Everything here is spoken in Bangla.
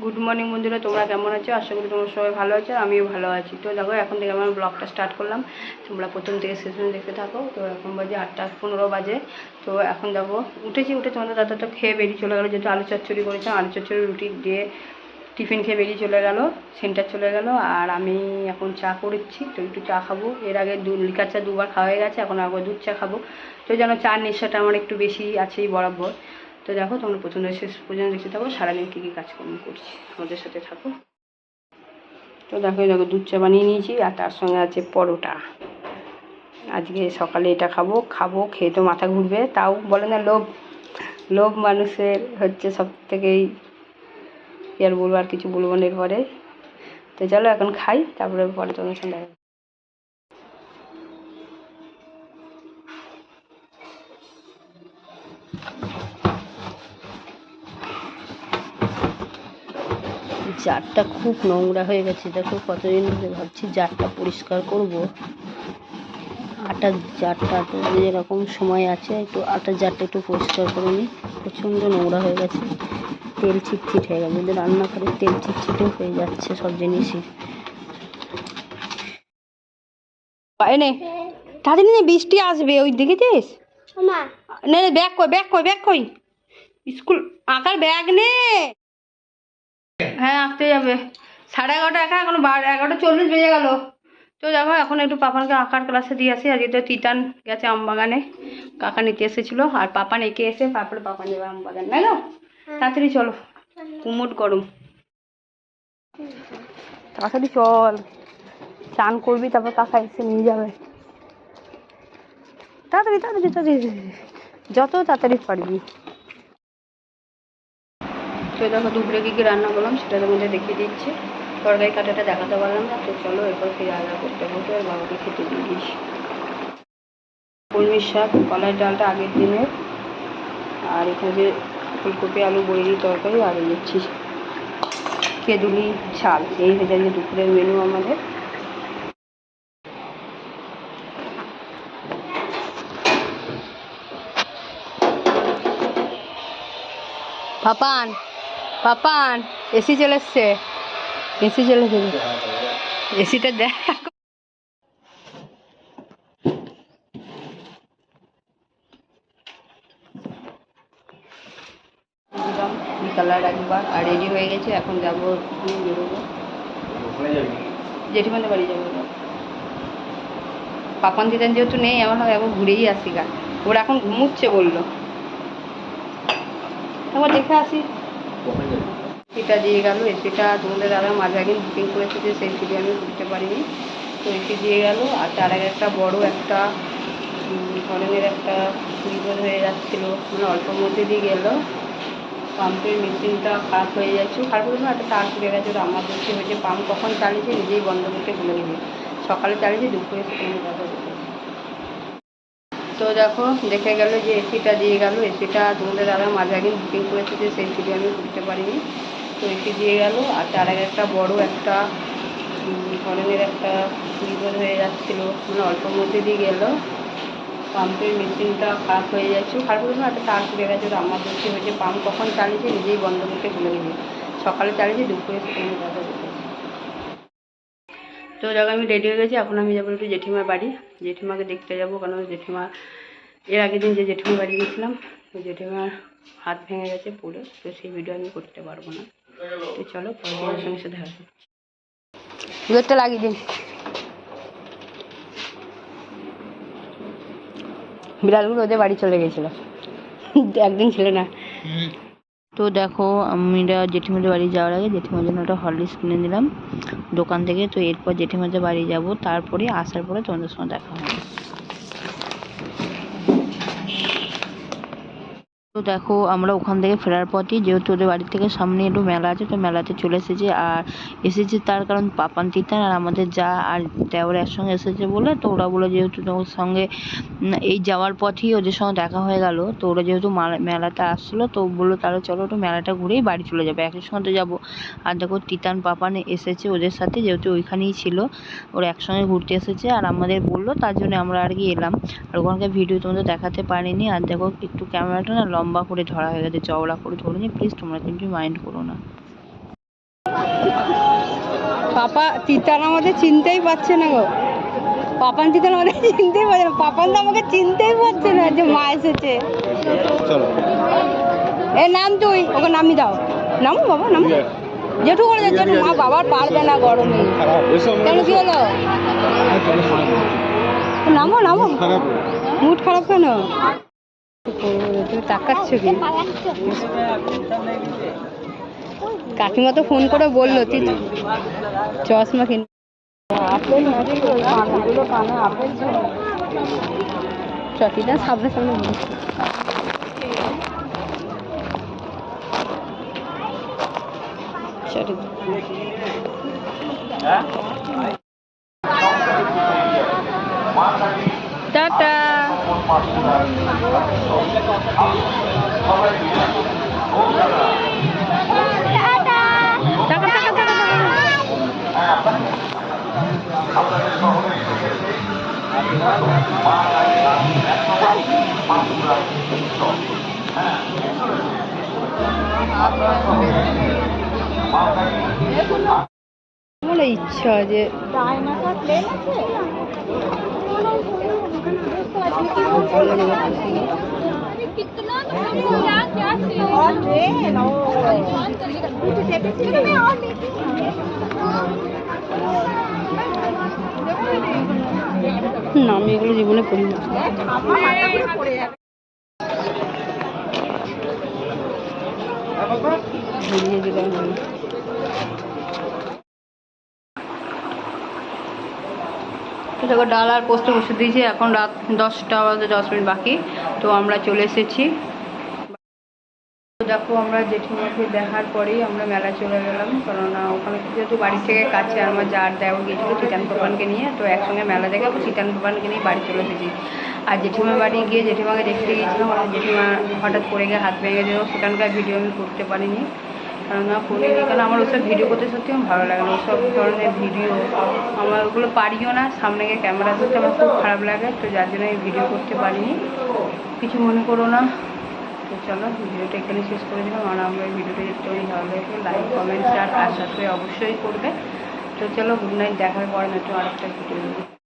গুড মর্নিং বন্ধুরা, তোমরা কেমন আছো? আশা করি তোমরা সবাই ভালো আছো, আমিও ভালো আছি। তো দেখো, এখন থেকে আমার ব্লগটা স্টার্ট করলাম। তোমরা প্রথম থেকে শেষ পর্যন্ত দেখতে থাকো। তো এখন বাজে আটটা পনেরো বাজে। তো এখন যাব উঠেছি উঠে তোমাদের দাদা তো খেয়ে বেরিয়ে চলে গেলো। যেহেতু আলু চচ্চড়ি করেছে, আলু চচ্চড়ি রুটি দিয়ে টিফিন খেয়ে বেরিয়ে চলে গেল, সেন্টার চলে গেল। আর আমি এখন চা করেছি, তো একটু চা খাব। এর আগে দু লিকার চা দুবার খাওয়া হয়ে গেছে, এখন আবার দুধ চা খাব। তো যেন চার নেশাটা আমার একটু বেশি আছেই বরাবর। তো দেখো, তোমরা থেকে শেষ পর্যন্ত দেখতে থাকো, সারাদিন কী কী কাজকর্ম করছি, আমাদের সাথে থাকো। তো দেখো দেখো, দুধ চা বানিয়ে নিয়েছি, আর তার সঙ্গে আছে পরোটা। আজকে সকালে এটা খাব খাব, খেয়ে তো মাথা ঘুরবে, তাও বলে না লোভ। লোভ মানুষের হচ্ছে সব থেকেই আর বলব, আর কিছু বলব না এরপরে। তো চলো, এখন খাই, তারপরে পরে তোমার সঙ্গে জারটা খুব নোংরা হয়ে গেছে। দেখো কতদিন ধরে ভাবছি জারটা পরিষ্কার করব। আটার জারটা তো যেরকম সময় আছে একটু আটার জারটা একটু পরিষ্কার করে নিই। প্রচণ্ড নোংরা হয়ে গেছে। তেল চিটচিট হয়ে গেছে। যদি রান্না করে তেল চিটচিটে হয়ে যাচ্ছে সব জিনিসই। এনে তাড়াতাড়ি বৃষ্টি আসবে ওই দেখেছিস নে, ব্যাগ কই ব্যাগ কই ব্যাগ কই। স্কুল আঁকার ব্যাগ নে। হ্যাঁ আঁকতে যাবে সাড়ে এগারোটা একা এখন বার এগারোটা চল্লিশ বেজে গেল। তো দেখো এখন একটু পাপানকে আঁকার ক্লাসে দিয়ে আসি। আজকে তো তিতান গেছে আমবাগানে কাকা নিতে এসেছিল আর পাপান এঁকে এসে তারপরে পাপান যাবে আমবাগান না? গো তাড়াতাড়ি চলো। কুমুট গরম। তাড়াতাড়ি চল চান করবি তারপর কাকা এসে নিয়ে যাবে। তাড়াতাড়ি তাড়াতাড়ি তাড়াতাড়ি যত তাড়াতাড়ি পারবি। তো দেখো দুপুরে কী কী রান্না করলাম সেটা তোমাদের দেখিয়ে দিচ্ছি। তরকারি কাটাটা দেখাতে পারলাম না, তো চলো এরপর ফিরে আলাদা করতে বসে আর বাবাকে খেতে দিয়ে দিয়েছি কলমির শাক, কলাই ডালটা আগের দিনের আর এখানে যে ফুলকপি, আলু বড়ি তরকারি আর এই হচ্ছে কেঁদুলি ঝাল এই হয়ে যায় দুপুরের মেনু আমাদের। পাপান পাপান এসি চলে এসছে এসি চলে এসেছে এসিটা দেখ। বিকালার একবার আর রেডি হয়ে গেছে এখন যাব বেরোবো। জেঠিমাদের বাড়ি যাব। পাপান দিদান যেহেতু নেই আমার হয় একবার ঘুরেই আসি গা। ওরা এখন ঘুমুচ্ছে বলল। একবার দেখে আসি। এটা দিয়ে গেল এসিটা তোমাদের দাদা মাঝে একদিন বুকিং করেছে যে সেই এসিটি আমি করতে পারিনি। তো এসি দিয়ে গেল, আর তার আগে একটা বড় একটা ধরনের একটা বিপদ হয়ে যাচ্ছিল। মানে অল্পর মধ্যে দিয়ে গেল। পাম্পের মেশিনটা খারাপ হয়ে যাচ্ছে। খারাপ হয়েছে না একটা তার পুড়ে গেছে। আমার বলছে হয়েছে পাম্প কখন চালিয়েছে, নিজেই বন্ধ করতে ভুলে গেছে সকালে চালিয়েছে, দুপুরে এসে কোনো কথা তো দেখো, দেখে গেল যে এসিটা দিয়ে গেল। এসিটা তোমাদের দাদা মাঝে একদিন বুকিং করেছে যে সেই এসিটি আমি করতে পারিনি। এসি দিয়ে গেল, আর তার আগে একটা বড় একটা ধরনের একটা বিপদ হয়ে যাচ্ছিল মানে অল্পর মধ্যে দিয়ে গেল। পাম্পের মেশিনটা খারাপ হয়ে যাচ্ছে। খারাপ হয়েছে না একটা তার পুড়ে গেছে আমার বলছে হয়েছে পাম্প কখন চালিয়েছে, নিজেই বন্ধ করতে ভুলে গেছে। সকালে চালিয়েছে, দুপুরে কথা তো যখন আমি রেডি হয়ে গেছি, এখন আমি যাব একটু জেঠিমার বাড়ি। জেঠিমাকে দেখতে যাব, কারণ জেঠিমা, এর আগের দিন যে জেঠিমার বাড়ি গেছিলাম, তো জেঠিমার হাত ভেঙে গেছে পড়ে তো সেই ভিডিও আমি করতে পারব না। চলো পরে সঙ্গে সাথে দুধটা লাগিয়ে দিন। বিড়ালগুলো ওদের বাড়ি চলে গেছিল। একদিন ছিল না। তো দেখো আমরা জেঠিমাদের বাড়ি যাওয়ার আগে জেঠিমার জন্য একটা হরলিক্স কিনে নিলাম দোকান থেকে। তো এরপর জেঠিমাদের বাড়ি যাব। তারপরে আসার পরে তোমাদের সঙ্গে দেখা হবে। দেখো, আমরা ওখান থেকে ফেরার পথে যেহেতু ওদের বাড়ি থেকে সামনে একটু মেলা আছে, তো মেলাতে চলে এসেছি। আর এসেছি তার কারণ পাপান তিতান আর আমাদের যা আর দেওর একসঙ্গে এসেছে বলে, তো ওরা বলে যেহেতু ওর সঙ্গে এই যাওয়ার পথেই ওদের সঙ্গে দেখা হয়ে গেল। তো ওরা যেহেতু মালা- মেলাতে আসছিল তো বলল তাহলে চলো একটু মেলাটা ঘুরেই বাড়ি চলে যাবে, একই সঙ্গে তো যাব। আর দেখো, তিতান, পাপান এসেছে ওদের সাথে, যেহেতু ওইখানেই ছিল। ওরা একসঙ্গে ঘুরতে এসেছে আর আমাদের বলল তার জন্য আমরা আর কি এলাম। আর ওখানকার ভিডিও তোমাদের দেখাতে পারিনি। আর দেখো, একটু ক্যামেরাটা না লম্বা করে ধরা হয়ে গেছে চওড়া করে ধরে নিয়ে প্লিজ তোমরা কিন্তু মাইন্ড করো না। পাপা তিতান আমাদের চিনতেই পারছে না গো। পাপান তিতান আমাদের চিনতেই পারছে না। পাপান তো আমাকে চিনতেই পারছে না যে মা এসেছে। চলো। এ নাম তুই ওকে নামিয়ে দাও। নামো বাবা নাম। জেঠু করে যাচ্ছে জেঠু মা বাবার পারবে না গরমে। খারাপ কেন কি হলো? নামো নামো। খারাপ। মুড খারাপ কেন? তুমি তাকাচ্ছ কি? কাকিমা তো ফোন করে বলল, তুই চশমা কিন আপেল কানে চটিটা সামনে সামনে চটি। আমার ইচ্ছা যে ডাইনোসর টাকা টাকা টাকা টাকা আমার ইচ্ছা যে না আমি এগুলো জীবনে করি না ঘুরিয়ে দিলাম তো দেখো ডাল আর পোস্ত বসে দিয়েছি। এখন রাত দশটা বাজে, দশ মিনিট বাকি। তো আমরা চলে এসেছি। দেখো, আমরা জেঠিমাকে দেখার পরেই আমরা মেলা চলে গেলাম। কেননা ওখানে যেহেতু বাড়ি থেকে কাছে আমার যার দেওয়া গিয়েছিল চিটান ভগবানকে নিয়ে, তো একসঙ্গে মেলা দেখে চিটান ভগবানকে নিয়ে বাড়ি চলে এসেছি। আর জেঠিমার বাড়ি গিয়ে জেঠিমাকে দেখতে গিয়েছিলাম। জেঠিমা হঠাৎ পড়ে গিয়ে হাত ভেঙে দিল। সেখানকার ভিডিও আমি করতে পারিনি। কেননা করিনি কারণ আমার ওসব ভিডিও করতে সত্যি আমার ভালো লাগে না। ওসব ধরনের ভিডিও আমার ওগুলো পারিও না। সামনে গিয়ে ক্যামেরা ধরতে আমার খুব খারাপ লাগে, তো যার জন্য আমি ভিডিও করতে পারিনি। কিছু মনে করো না। তো চলো, ভিডিওটা এখানে শেষ করে দিলাম। আর আমরা এই ভিডিওটা দেখতে তোমাদের ভালো লাগে লাইক কমেন্ট আর সাবস্ক্রাইব অবশ্যই করবে। তো চলো গুড নাইট দেখার পরে নতুন আরেকটা ভিডিও